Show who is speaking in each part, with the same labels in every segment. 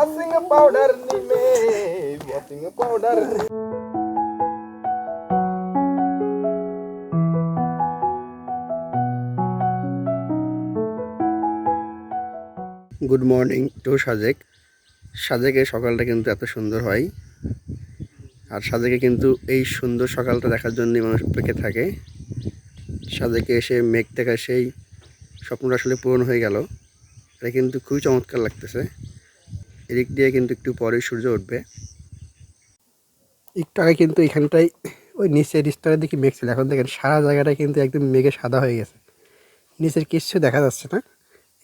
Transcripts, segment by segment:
Speaker 1: Washing powder নিমে washing powder good morning to Sajek সাজেকের সকালটা কিন্তু এত সুন্দর হয়। আর সাজেকে কিন্তু এই সুন্দর সকালটা দেখার জন্যই মানুষ অপেক্ষা থাকে। সাজেকে এসে মেঘ দেখা সেই স্বপ্নটা আসলে পূরণ হয়ে গেল। এটা কিন্তু খুবই চমৎকার লাগতেছে। এদিক দিয়ে কিন্তু একটু পরে সূর্য উঠবে। একটু আগে কিন্তু এখানটায় ওই নিচের স্তরের দিকে মেঘ ছিল। এখন দেখেন সারা জায়গাটা কিন্তু একদম মেঘে সাদা হয়ে গেছে। নিচের কিচ্ছু দেখা যাচ্ছে না।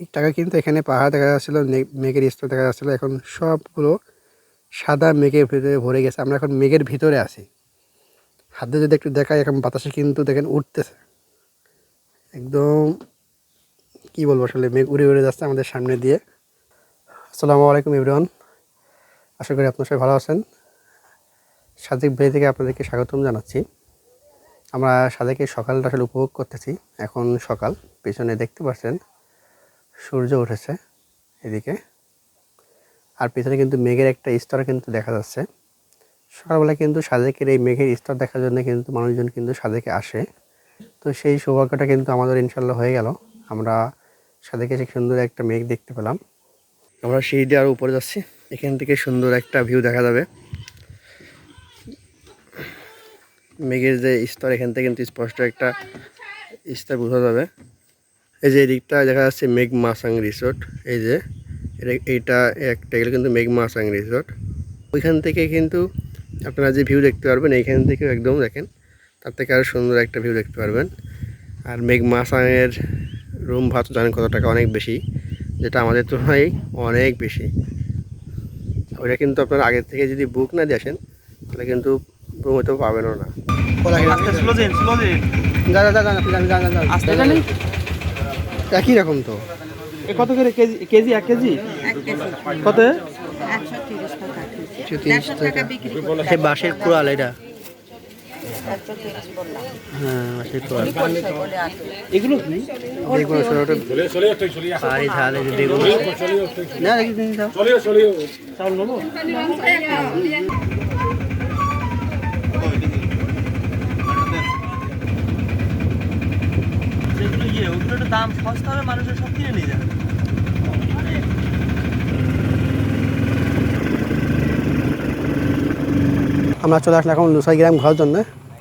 Speaker 1: একটু আগে কিন্তু এখানে পাহাড় দেখা যাচ্ছিল মেঘের স্তর দেখা যাচ্ছিল। এখন সবগুলো সাদা মেঘের ভিতরে ভরে গেছে। আমরা এখন মেঘের ভিতরে আছি। হাতে যদি একটু দেখাই, এখন বাতাসে কিন্তু দেখেন উঠতেছে। একদম, কি বলব আসলে, মেঘ উড়ে উড়ে যাচ্ছে আমাদের সামনে দিয়ে। আসসালামু আলাইকুম ইবরান আশা করি আপনার সবাই ভালো আছেন। সাদেক বাড়ি থেকে আপনাদেরকে স্বাগতম জানাচ্ছি। আমরা সাদেকের সকালটা আসলে উপভোগ করতেছি। এখন সকাল, পেছনে দেখতে পাচ্ছেন সূর্য উঠেছে এদিকে। আর পেছনে কিন্তু মেঘের একটা স্তর কিন্তু দেখা যাচ্ছে। সকালবেলা কিন্তু সাদেকের এই মেঘের স্তর দেখার জন্য কিন্তু মানুষজন কিন্তু সাদেকে আসে। তো সেই সৌভাগ্যটা কিন্তু আমাদের ইনশাল্লাহ হয়ে গেল। আমরা সাদেকে এসে সুন্দর একটা মেঘ দেখতে পেলাম। আমরা সিঁড়ি দিয়ে আরও উপরে যাচ্ছি। এখান থেকে সুন্দর একটা ভিউ দেখা যাবে। মেঘের যে স্তর, এখান থেকে কিন্তু স্পষ্ট একটা স্তর বোঝা যাবে। এই যে এদিকটা দেখা যাচ্ছে মেঘ মাসাং রিসোর্ট এই যে, এটা- এইটা একটা গেলে কিন্তু মেঘ মাসাং রিসোর্ট ওইখান থেকে কিন্তু আপনারা যে ভিউ দেখতে পারবেন, এইখান থেকেও একদম দেখেন। তার থেকে আরও সুন্দর একটা ভিউ দেখতে পারবেন। আর মেঘ মাসাংয়ের রুম ভাত জানেন কত টাকা, অনেক বেশি। যেটা আমাদের তুলনায় অনেক বেশি। ওইটা কিন্তু আপনার আগে থেকে যদি বুক না দিয়ে আসেন তাহলে কিন্তু প্রমোতে পাবেনও না। একই রকম তো।
Speaker 2: কত করে কেজি কেজি এক কেজি? কত?
Speaker 1: বাঁশের কুড়াল এটা।
Speaker 2: দাম সস্তা হবে মানুষের সব কিনে নিয়ে যাবে
Speaker 1: আমরা চলে আসলাম এখন লুসাই গ্রাম ঘোরার জন্য।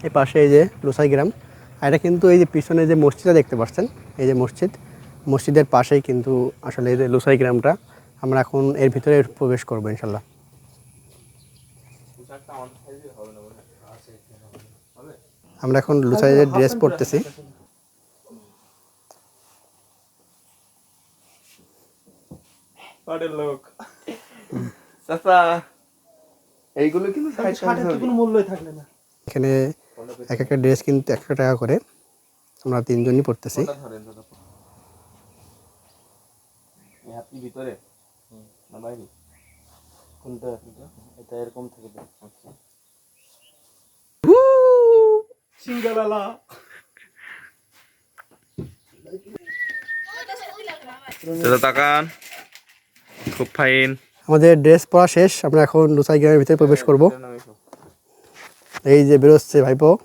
Speaker 1: এই পাশে এই যে লুসাই গ্রাম। আর এটা কিন্তু এই যে পিছনে যে মসজিদটা দেখতে পাচ্ছেন এই যে মসজিদ মসজিদের পাশেই কিন্তু আসলে এই যে লুসাই গ্রামটা। আমরা এখন এর ভিতরে প্রবেশ করব ইনশাল্লাহ আমরা এখন লুসাইয়ের ড্রেস পরতেছি।
Speaker 2: লোক। এইগুলো কিন্তু ষাটের তো কোনো মূল্যই থাকলে না।
Speaker 1: এখানে এক একটা ড্রেস কিন্তু একশো টাকা করে আমরা তিনজনই পড়তেছি।
Speaker 2: ভিতরে? না বাইরে? কোনটা? এটা? এরকম থেকে আচ্ছা। সিঙ্গালালা
Speaker 3: তাকান। খুব ফাইন।
Speaker 1: আমাদের ড্রেস পরা শেষ আমরা এখন লুসাই গ্রামের ভিতরে প্রবেশ করব। এই যে বেরোচ্ছে ভাইপো।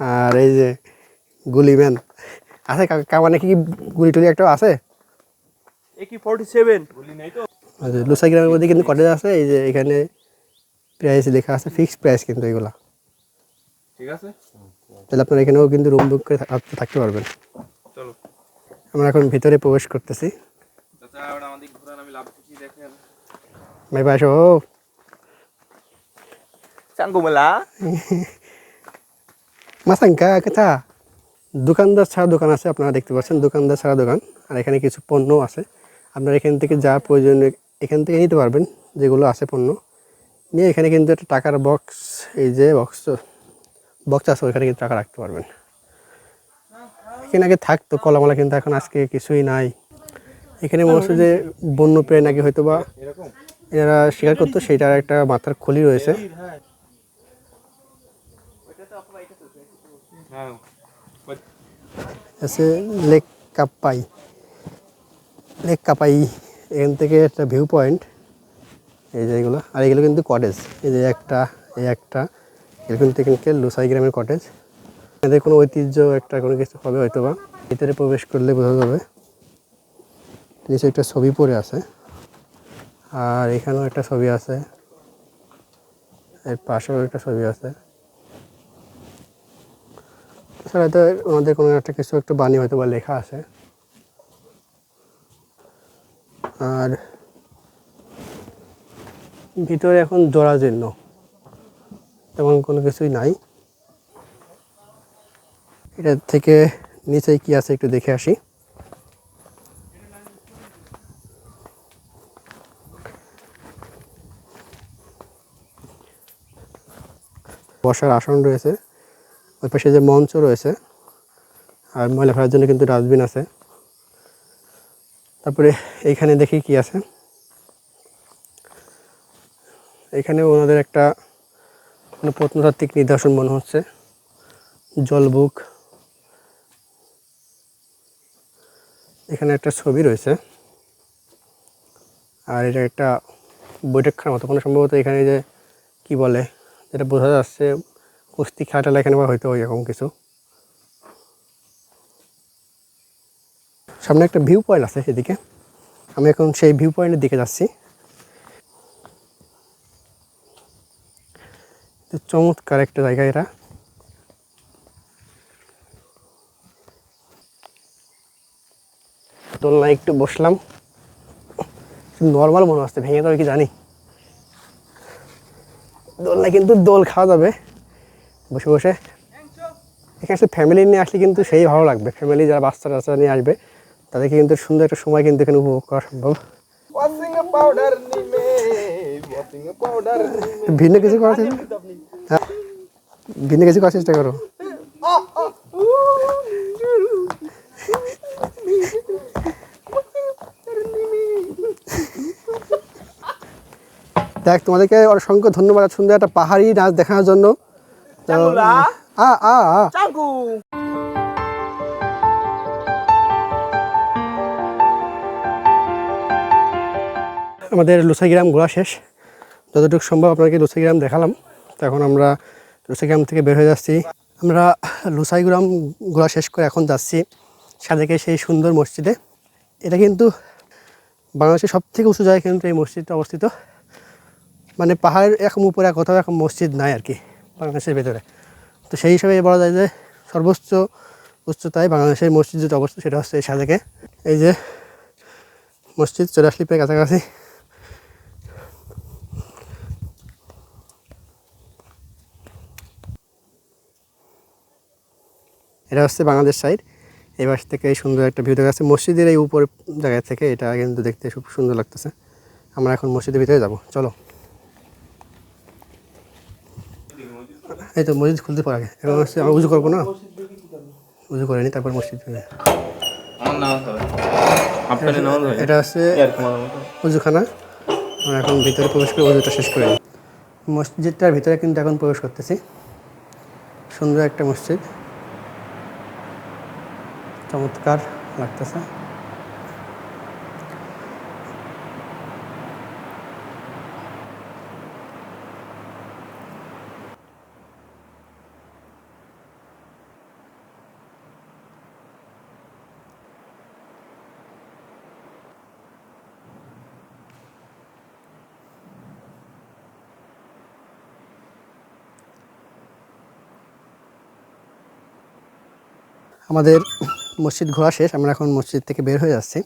Speaker 1: আর এই যে গুলি ম্যান আছে কামানে কি গুলি টুলি একটা আছে? যে লুসাই গ্রামের মধ্যে কিন্তু কটেজ আছে এই যে এখানে প্রাইস লেখা আছে ফিক্সড প্রাইস কিন্তু এগুলা।
Speaker 3: ঠিক আছে।
Speaker 1: তাহলে আপনারা এখানেও কিন্তু রুম বুক করে থাক- থাকতে পারবেন।
Speaker 3: চলো।
Speaker 1: আমরা এখন ভিতরে প্রবেশ করতেছি।
Speaker 3: চাচা ওটা আমাদের ঘোরান আমি লাভ খুশি দেখেন?
Speaker 1: ভাই আসো।
Speaker 2: চাঙ্গুমেলা
Speaker 1: মাসাঙ্কা কথা দোকানদার ছাড়া দোকান আছে আপনারা দেখতে পাচ্ছেন দোকানদার ছাড়া দোকান আর এখানে কিছু পণ্য আছে আপনারা এখান থেকে যা প্রয়োজন এখান থেকে নিতে পারবেন যেগুলো আছে পণ্য নিয়ে এখানে কিন্তু একটা টাকার বক্স এই যে বক্স বক্স আছে ওইখানে কিন্তু টাকা রাখতে পারবেন এখানে আগে থাকতো কলামালা কিন্তু এখন আজকে কিছুই নাই এখানে মনে হচ্ছে যে বন্য প্রাণী নাকি হয়তো বা এনারা শিকার করতো সেইটার একটা মাথার খুলি রয়েছে। আছে লেক কাপাই লেক কাপাই এখান থেকে একটা ভিউ পয়েন্ট এই যে এগুলো। আর এগুলো কিন্তু কটেজ এই যে একটা, এই একটা। এগুলো কিন্তু এখানকার লুসাই গ্রামের কটেজ এদের কোনো ঐতিহ্য একটা, কোনো কিছু হবে হয়তো বা ভিতরে প্রবেশ করলে বোঝা যাবে। নিচে একটা ছবি পড়ে আছে। আর এখানেও একটা ছবি আছে। এর পাশেও একটা ছবি আছে। তাছাড়া হয়তো ওনাদের কোনো একটা কিছু, একটা বাণী হয়তো বা লেখা আছে। আর ভিতরে এখন জরাজীর্ণ তেমন কোনো কিছুই নাই। এটা থেকে নিচে কি আছে একটু দেখে আসি। বসার আসন রয়েছে। ওই পাশে যে মঞ্চ রয়েছে, আর ময়লা ফেলার জন্য কিন্তু ডাস্টবিন আছে। তারপরে এইখানে দেখি কি আছে। এখানে ওনাদের একটা কোনো প্রত্নতাত্ত্বিক নিদর্শন মনে হচ্ছে। জলবুক এখানে একটা ছবি রয়েছে। আর এটা একটা বৈঠকখানার মতো। কোনো সম্ভবত এখানে যে কি বলে, যেটা বোঝা যাচ্ছে কুস্তি খেলাটা এখানে বা হয়তো ওই রকম কিছু। সামনে একটা ভিউ পয়েন্ট আছে সেদিকে। আমি এখন সেই ভিউ পয়েন্টের দিকে যাচ্ছি। চমৎকার একটা জায়গা এটা দোলনায় একটু বসলাম। নর্মাল মনে হচ্ছে, ভেঙে যাবে কি জানি। দোলনায় কিন্তু দোল খাওয়া যাবে। বসে বসে। এখানে ফ্যামিলি নিয়ে আসলে কিন্তু সেই ভালো লাগবে। ফ্যামিলি যারা বাচ্চা টাচ্চা নিয়ে আসবে তাদেরকে কিন্তু সুন্দর একটা সময় কিন্তু এখানে উপভোগ করা সম্ভব। ভিন্ন কিছু করার চেষ্টা হ্যাঁ ভিন্ন কিছু করার চেষ্টা করো। দেখ তোমাদেরকে অসংখ্য ধন্যবাদ সুন্দর একটা পাহাড়ি নাচ দেখানোর জন্য। আ
Speaker 2: চাকু
Speaker 1: আমাদের লুসাইগ্রাম ঘোরা শেষ। যতটুকু সম্ভব আপনাকে লুসাইগ্রাম দেখালাম। তো এখন আমরা লুসাইগ্রাম থেকে বের হয়ে যাচ্ছি। আমরা লুসাইগ্রাম ঘোরা শেষ করে এখন যাচ্ছি সাদেকে সেই সুন্দর মসজিদে। এটা কিন্তু বাংলাদেশের সব থেকে উঁচু জায়গায় কিন্তু এই মসজিদটা অবস্থিত। মানে পাহাড়ের এখন উপরে কোথাও এখন মসজিদ নাই আর কি। বাংলাদেশের ভেতরে। তো সেই হিসাবে বলা যায় যে সর্বোচ্চ উচ্চতায় বাংলাদেশের মসজিদ যেটা অবস্থিত, সেটা হচ্ছে এই সাদেকে। এই যে মসজিদ চলে কাছাকাছি। এটা হচ্ছে বাংলাদেশ সাইড এই পাশ থেকে এই সুন্দর একটা ভিউ দেখা যাচ্ছে। মসজিদের এই উপর জায়গা থেকে এটা কিন্তু দেখতে খুব সুন্দর লাগতেছে। আমরা এখন মসজিদের ভিতরে যাব। চলো। এই তো মসজিদ খুলতে পারে আগে এখন হচ্ছে আমরা উজু করব না? উজু করে নি তারপর মসজিদ যাবে। এটা হচ্ছে উজুখানা। আমরা এখন ভিতরে প্রবেশ করে উজুটা শেষ করে। মসজিদটার ভিতরে কিন্তু এখন প্রবেশ করতেছি। সুন্দর একটা মসজিদ। চমৎকার লাগতেছে। আমাদের মসজিদ ঘোরা শেষ, আমরা এখন মসজিদ থেকে বের হয়ে যাচ্ছি।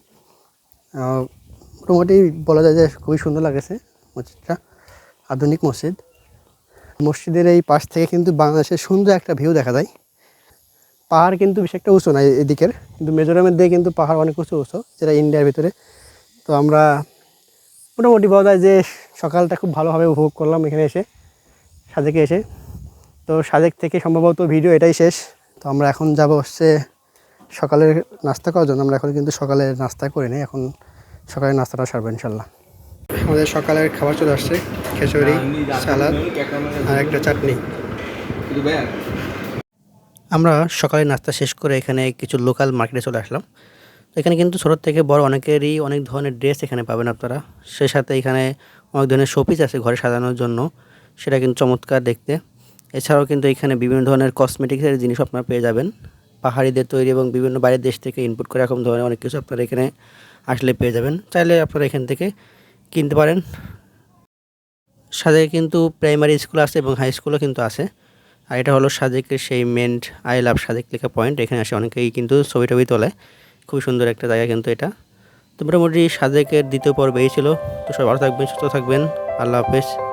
Speaker 1: মোটামুটি বলা যায় যে খুবই সুন্দর লাগেছে মসজিদটা, আধুনিক মসজিদ। মসজিদের এই পাশ থেকে কিন্তু বাংলাদেশের সুন্দর একটা ভিউ দেখা যায়। পাহাড় কিন্তু বেশ একটা উঁচু না এদিকের, কিন্তু মেজোরামের দিকে কিন্তু পাহাড় অনেক উঁচু উঁচু, যেটা ইন্ডিয়ার ভিতরে। তো আমরা মোটামুটি বলা যায় যে সকালটা খুব ভালোভাবে উপভোগ করলাম এখানে এসে, সাজেকে এসে। তো সাজেক থেকে সম্ভবত ভিডিও এটাই শেষ। তো আমরা এখন যাব হচ্ছে সকালের নাস্তা করার জন্য। আমরা এখন কিন্তু সকালের নাস্তা করে নিই, এখন সকালের নাস্তাটা সারবো ইনশাল্লাহ আমাদের সকালের খাবার চলে আসছে, খিচুড়ি, সালাদ আর একটা চাটনি। আমরা সকালে নাস্তা শেষ করে এখানে কিছু লোকাল মার্কেটে চলে আসলাম। এখানে কিন্তু ছোটোর থেকে বড় অনেকেরই অনেক ধরনের ড্রেস এখানে পাবেন আপনারা। সেই সাথে এখানে অনেক ধরনের শোপিস আছে ঘরে সাজানোর জন্য। সেটা কিন্তু চমৎকার দেখতে। এছাড়াও কিন্তু এখানে বিভিন্ন ধরনের কসমেটিক্সের জিনিস আপনারা পেয়ে যাবেন। পাহাড়িদের তৈরি এবং বিভিন্ন বাইরের দেশ থেকে ইনপুট করে এরকম ধরনের অনেক কিছু আপনারা এখানে আসলে পেয়ে যাবেন। চাইলে আপনারা এখান থেকে কিনতে পারেন। সাজেকে কিন্তু প্রাইমারি স্কুল আছে এবং হাই স্কুলও কিন্তু আছে। আর এটা হলো সাজেকের সেই মেন্ট আই লাভ সাজেক লেখা পয়েন্ট এখানে আসে অনেকেই কিন্তু ছবি টবি তোলে। খুব সুন্দর একটা জায়গা কিন্তু এটা। তো মোটামুটি সাজেকের দ্বিতীয় পর্ব এই ছিল। তো সবাই ভালো থাকবেন, সুস্থ থাকবেন। আল্লাহ হাফেজ।